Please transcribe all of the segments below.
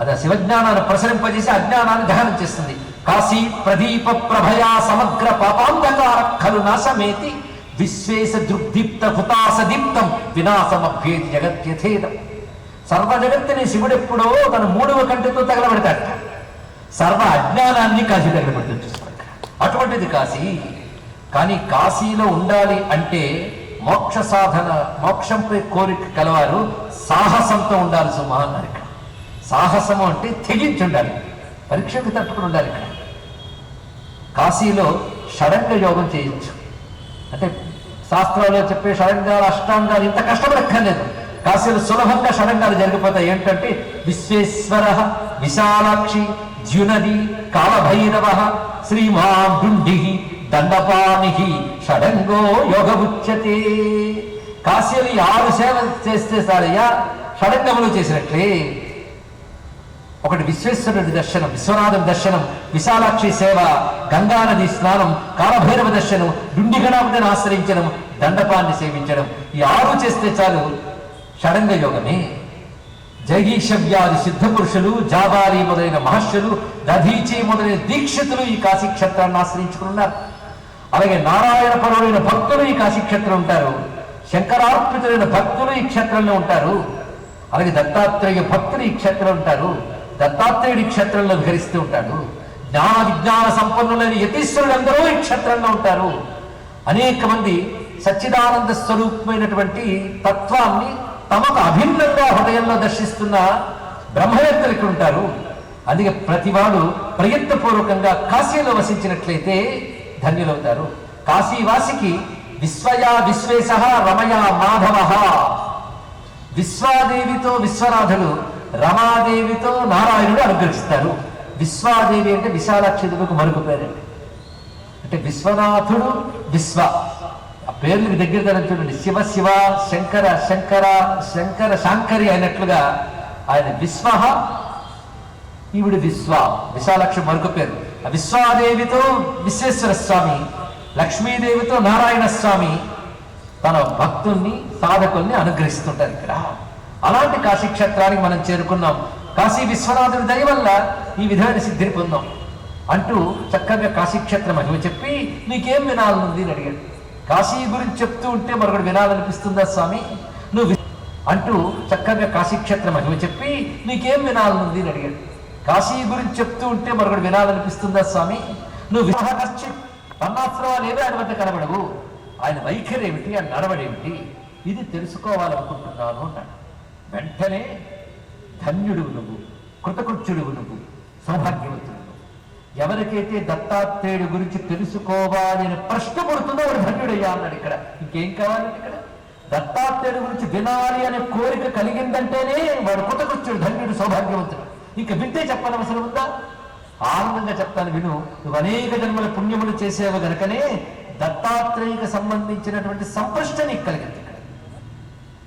అది ఆ శివజ్ఞానాన్ని ప్రసరింపజేసి అజ్ఞానాన్ని దహనం చేస్తుంది. కాశీ ప్రదీప ప్రభయా సమగ్ర పాపాంధకార ఖలు నాశమేతి విశ్వేశ దృగ్దీప్త హుతాస దీప్తం వినాశమభ్యేది జగత్యథేదం సర్వ జగత్తుని శివుడెప్పుడో తన మూడవ కంటితో తగలబెడతాడట సర్వ అజ్ఞానాన్ని కాశీ తగలబెడుతుంది చూసుకోండి అటువంటిది కాశీ. కానీ కాశీలో ఉండాలి అంటే మోక్ష సాధన మోక్షంపై కోరిక కలవారు సాహసంతో ఉండాలి సుమా అన్నారు సాహసము అంటే తెగించి ఉండాలి. పరీక్షకు తట్టుకుని ఉండాలి ఇక్కడ. కాశీలో షడంగ యోగం చేయొచ్చు అంటే శాస్త్రాల్లో చెప్పే షడంగాలు అష్టాంగాలు ఇంత కష్టపడక్కర్లేదు. కాశీలో సులభంగా షడంగాలు జరిగిపోతాయి. ఏంటంటే విశ్వేశ్వర విశాలాక్షి ద్యునది కాలభైరవ శ్రీమాన్ దండపాణి షడంగో యోగ ఉచ్యతే కాశీలో ఆరు సేవ చేస్తే సారయ్యా షడంగములు చేసినట్లే. ఒకటి విశ్వేశ్వరుడి దర్శనం విశ్వనాథం దర్శనం విశాలాక్షి సేవ గంగానది స్నానం కాలభైరవ దర్శనం డుండి గణపతిని ఆశ్రయించడం దండపాన్ని సేవించడం. ఈ ఆరు చేస్తే చాలు షడంగ యోగమే. జగీషవ్యాది సిద్ధ పురుషులు జాబారి మొదలైన మహర్షులు దధీచి మొదలైన దీక్షితులు ఈ కాశీ క్షేత్రాన్ని ఆశ్రయించుకున్నారు అలాగే నారాయణ పరులైన భక్తులు ఈ కాశీ క్షేత్రం ఉంటారు. శంకరార్పితులైన భక్తులు ఈ క్షేత్రంలో ఉంటారు. అలాగే దత్తాత్రేయ భక్తులు ఈ క్షేత్రంలో ఉంటారు. దత్తాత్రేయుడి క్షేత్రంలో విహరిస్తూ ఉంటాడు. జ్ఞాన విజ్ఞాన సంపన్నులైన యతీశ్వరులందరూ ఈ క్షేత్రంలో ఉంటారు. అనేక మంది సచ్చిదానంద స్వరూపమైనటువంటి తత్వాన్ని తమకు అభిన్నంగా హృదయంలో దర్శిస్తున్న బ్రహ్మవేత్తలు ఇక్కడ ఉంటారు. అందుకే ప్రతివాడు ప్రయత్నపూర్వకంగా కాశీలో వసించినట్లయితే ధన్యులవుతారు. కాశీవాసికి విశ్వయా విశ్వేశ రమయా మాధవ. విశ్వాదేవితో విశ్వనాథుడు రమాదేవితో నారాయణుడు అనుగ్రహిస్తారు విశ్వాదేవి అంటే విశాలాక్షిదులకు మరుగు పేరండి అంటే విశ్వనాథుడు విశ్వ. ఆ పేర్లకు దగ్గర తరం చూడండి. శివ శివ శంకర శంకర శంకర శాంకరి అయినట్లుగా ఆయన విశ్వ ఈవిడు విశ్వ. విశాలక్ష మరొక పేరు. ఆ విశ్వాదేవితో విశ్వేశ్వర స్వామి లక్ష్మీదేవితో నారాయణ స్వామి తన భక్తుల్ని సాధకుల్ని అనుగ్రహిస్తుంటారు ఇక్కడ. అలాంటి కాశీ క్షేత్రానికి మనం చేరుకున్నాం. కాశీ విశ్వనాథుడి దయ వల్ల ఈ విధమైన సిద్ధిని పొందాం. అంటూ చక్కగా కాశీక్షేత్ర మహిమ చెప్పి నీకేం వినాలనుంది? అని అడిగాడు. కాశీ గురించి చెప్తూ ఉంటే మరొకటి వినాలనిపిస్తుందా స్వామి? నువ్వు అంటూ చక్కగా కాశీక్షేత్ర మహిమ చెప్పి నీకేం వినాలనుంది? అని అడిగాడు. కాశీ గురించి చెప్తూ ఉంటే మరొకటి వినాలనిపిస్తుందా స్వామి? నువ్వు వివాహకర్చి వర్ణాశ్రమాలు ఏవే ఆయన వద్ద కనబడవు. ఆయన వైఖరి ఏమిటి? ఆయన నడవడేమిటి? ఇది తెలుసుకోవాలనుకుంటున్నాను అన్నాడు. వెంటనే ధన్యుడు నువ్వు కృతకృత్యుడు నువ్వు సౌభాగ్యవంతుడు ఎవరికైతే దత్తాత్రేయుడు గురించి తెలుసుకోవాలని ప్రశ్న పడుతుందో వాడు ధన్యుడయ్యా అన్నాడు ఇక్కడ. ఇంకేం కావాలండి ఇక్కడ? దత్తాత్రేయుడు గురించి వినాలి అనే కోరిక కలిగిందంటేనే వాడు కృతకృత్యుడు ధన్యుడు సౌభాగ్యవంతుడు. ఇంకా వింటే చెప్పనవసరం ఉందా? ఆనందంగా చెప్తాను విను. నువ్వు అనేక జన్మల పుణ్యములు చేసేవ గనుకనే దత్తాత్రేయుకి సంబంధించినటువంటి సంపృష్ట నీకు కలిగింది ఇక్కడ.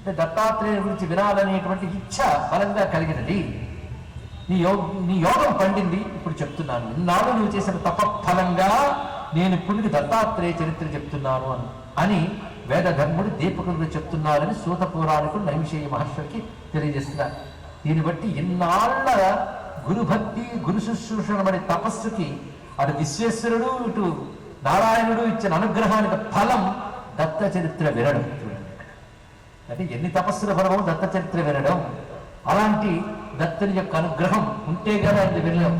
అంటే దత్తాత్రేయుని గురించి వినాలనేటువంటి ఇచ్ఛ బలంగా కలిగినది. నీ యోగ నీ యోగం పండింది ఇప్పుడు చెప్తున్నాను. ఇన్నాళ్ళు నువ్వు చేసిన తప ఫలంగా నేను ఇప్పుడు నీకు దత్తాత్రేయ చరిత్ర చెప్తున్నాను అని అని వేదధర్ముడు దీపకుడు చెప్తున్నారని సూత పురాణికుడు నైమిషేయ మహర్షికి తెలియజేస్తున్నారు. దీన్ని బట్టి ఇన్నాళ్ళ గురుభక్తి గురు శుశ్రూషణమనే తపస్సుకి అటు విశ్వేశ్వరుడు ఇటు నారాయణుడు ఇచ్చిన అనుగ్రహానికి ఫలం దత్త చరిత్ర వినడం. అంటే ఎన్ని తపస్సుల ఫలమో దత్త చరిత్ర వినడం. అలాంటి దత్తుని యొక్క అనుగ్రహం ఉంటే కదా అని వినలేం.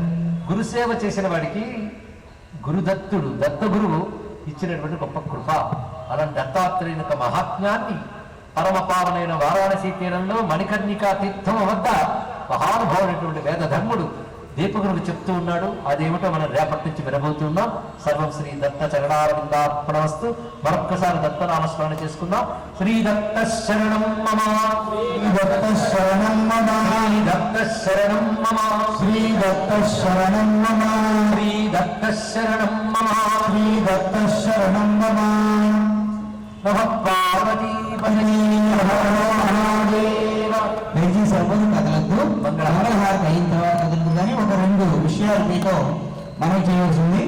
గురుసేవ చేసిన వాడికి గురుదత్తుడు దత్త గురువు ఇచ్చినటువంటి గొప్ప కృప. అలాంటి దత్తాత్రేయుని యొక్క మహాత్మ్యాన్ని పరమ పావనైన వారాణసీ తీరంలో మణికర్ణికా తీర్థం వద్ద మహానుభావుడైనటువంటి వేద ధర్ముడు దీపకునికి చెప్తూ ఉన్నాడు అదేమిటో మనం రేపటి నుంచి వినబోతున్నాం సర్వం శ్రీ దత్త చరణారవిందార్పణమస్తు మరొక్కసారి దత్త నామస్మరణ చేసుకుందాం. శ్రీ దత్త శరణం మమ. దత్త శరణం మమ. శ్రీ దత్త శరణం మమ. శ్రీ దత్త శరణం మమ. శ్రీ దత్త శరణం మమ. శ్రీ దత్త శరణం మమ. నమ పార్వతీ విషయాలు మీతో మనం చేయవలసింది